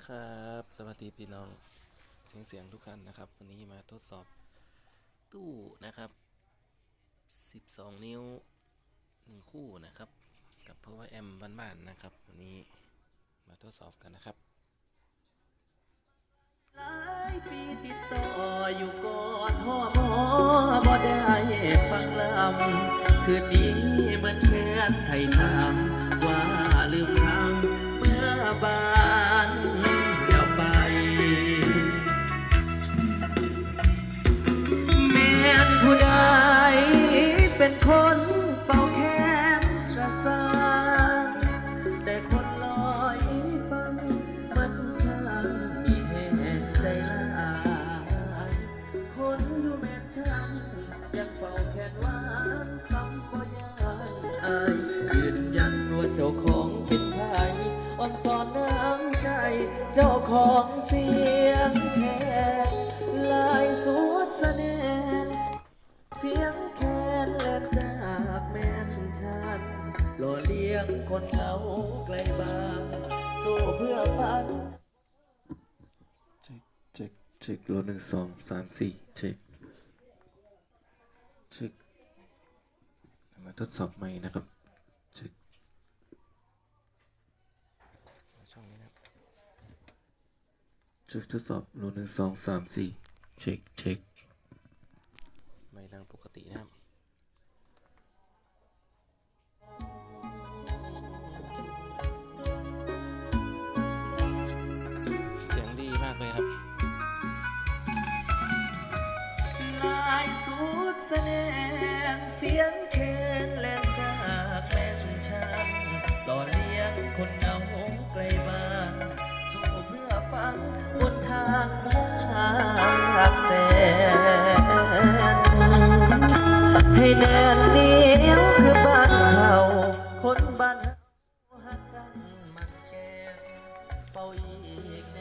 ีครับ สวัสดีพี่น้องเสียงเสียงทุกท่านนะครับ วันนี้มาทดสอบตู้นะครับ 12 นิ้ว 1 คู่นะครับ กับ power amp บ้านๆนะครับ วันนี้มาทดสอบกันนะครับหลายปีติดต่ออยู่กอนพ่อหมอบ่ได้ฟังลำคืนนี้เหมือนแค้นไทยถามว่า จ้าของเป็นไผอ่อนสอนน้ำใจ เจ้าของเสียงแคนลายสุดเสน่ห์เสียงแคนและจากแม่นชันหล่อเลี้ยงคนเขาไกลบ้านสู้เพื่อฝันเช็คเช็คเช็ครถหนึ่งสองสามสี่เช็คเช็คมาทดสอบใหม่นะครับเช็คช่องนี้นะครับ เช็คทดสอบรถหนึ่งสองสามสี่เช็คเช็คไม่ดังปกตินะครับเสียงดีมากเลยครับลายสุดแสดงเสียงแคนและจากแม่นชันหล่อเลี้ยงคนเอากแสนให้แดนเนี้ยวคือบ้านเขาคนบ้านเราหักกันมันแกนเป่าอีกแน